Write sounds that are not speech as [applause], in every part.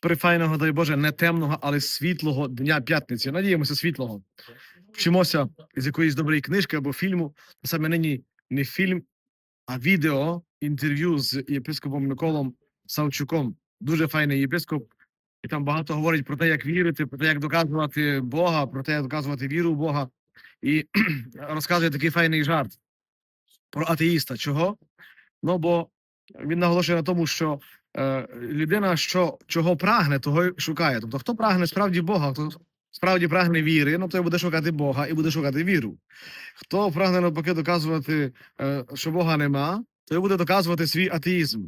суперфайного, дай Боже, не темного, але світлого дня п'ятниці. Надіємося, світлого. Вчимося з якоїсь доброї книжки або фільму. Саме нині не фільм, а відео інтерв'ю з єпископом Миколом Савчуком. Дуже файний єпископ. І там багато говорить про те, як вірити, про те, як доказувати Бога, про те, як доказувати віру в Бога. І [clears throat] розказує такий файний жарт про атеїста. Чого? Ну бо він наголошує на тому, що людина, що чого прагне, того й шукає. Тобто, хто прагне справді Бога, хто справді прагне віри, ну той буде шукати Бога і буде шукати віру. Хто прагне навпаки доказувати, е, що Бога нема, той буде доказувати свій атеїзм.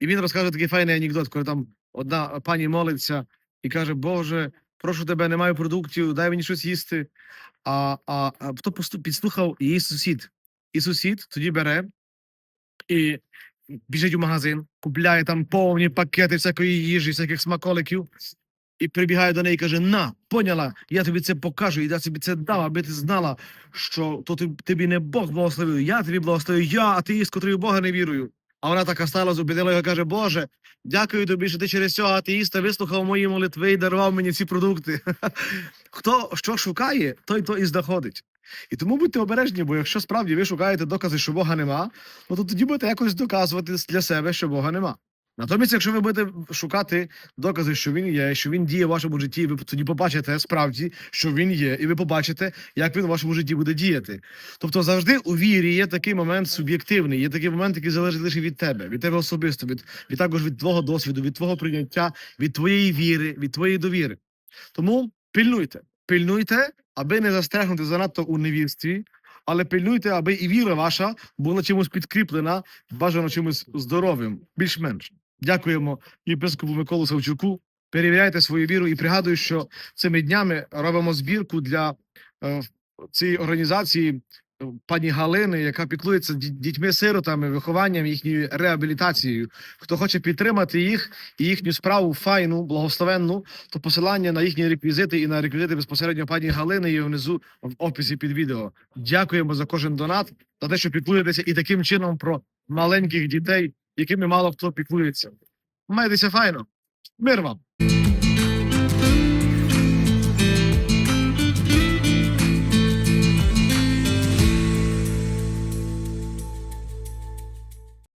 І він розкаже такий файний анекдот, коли там одна пані молиться і каже: Боже, прошу тебе, не маю продуктів, дай мені щось їсти. А, а, а хто підслухав її сусід. І сусід тоді бере і біжить у магазин, купляє там повні пакети всякої їжі, всяких смаколиків, і прибігає до неї і каже: На, поняла, я тобі це покажу, і я тобі це дав, аби ти знала, що то ти- тобі не Бог благословив, я тобі благословив, я атеїст, котрий в Бога не вірую. А вона така стала, зупинила його і каже: Боже, дякую тобі, що ти через цього атеїста вислухав мої молитви і дарував мені ці продукти. [laughs] Хто що шукає, той то і знаходить. І тому будьте обережні, бо якщо справді ви шукаєте докази, що Бога нема, ну то тоді будете якось доказувати для себе, що Бога нема. Натомість, якщо ви будете шукати докази, що він є, що він діє в вашому житті, ви тоді побачите справді, що він є, і ви побачите, як він в вашому житті буде діяти. Тобто завжди у вірі є такий момент суб'єктивний, є такий момент, який залежить лише від тебе, від тебе особисто, від, від також від твого досвіду, від твого прийняття, від твоєї віри, від твоєї довіри. Тому пильнуйте, пильнуйте, аби не застрягнути занадто у невірстві, але пильнуйте, аби і віра ваша була чимось підкріплена, бажано чимось здоровим, більш-менш. Дякуємо єпископу Миколу Савчуку. Перевіряйте свою віру і пригадую, що цими днями робимо збірку для е, цієї організації пані Галини, яка піклується дітьми-сиротами, вихованням їхньою реабілітацією. Хто хоче підтримати їх і їхню справу файну, благословенну, то посилання на їхні реквізити і на реквізити безпосередньо пані Галини є внизу в описі під відео. Дякуємо за кожен донат, за те, що піклуєтеся і таким чином про маленьких дітей, якими мало хто піклується. Майтеся файно. Мир вам!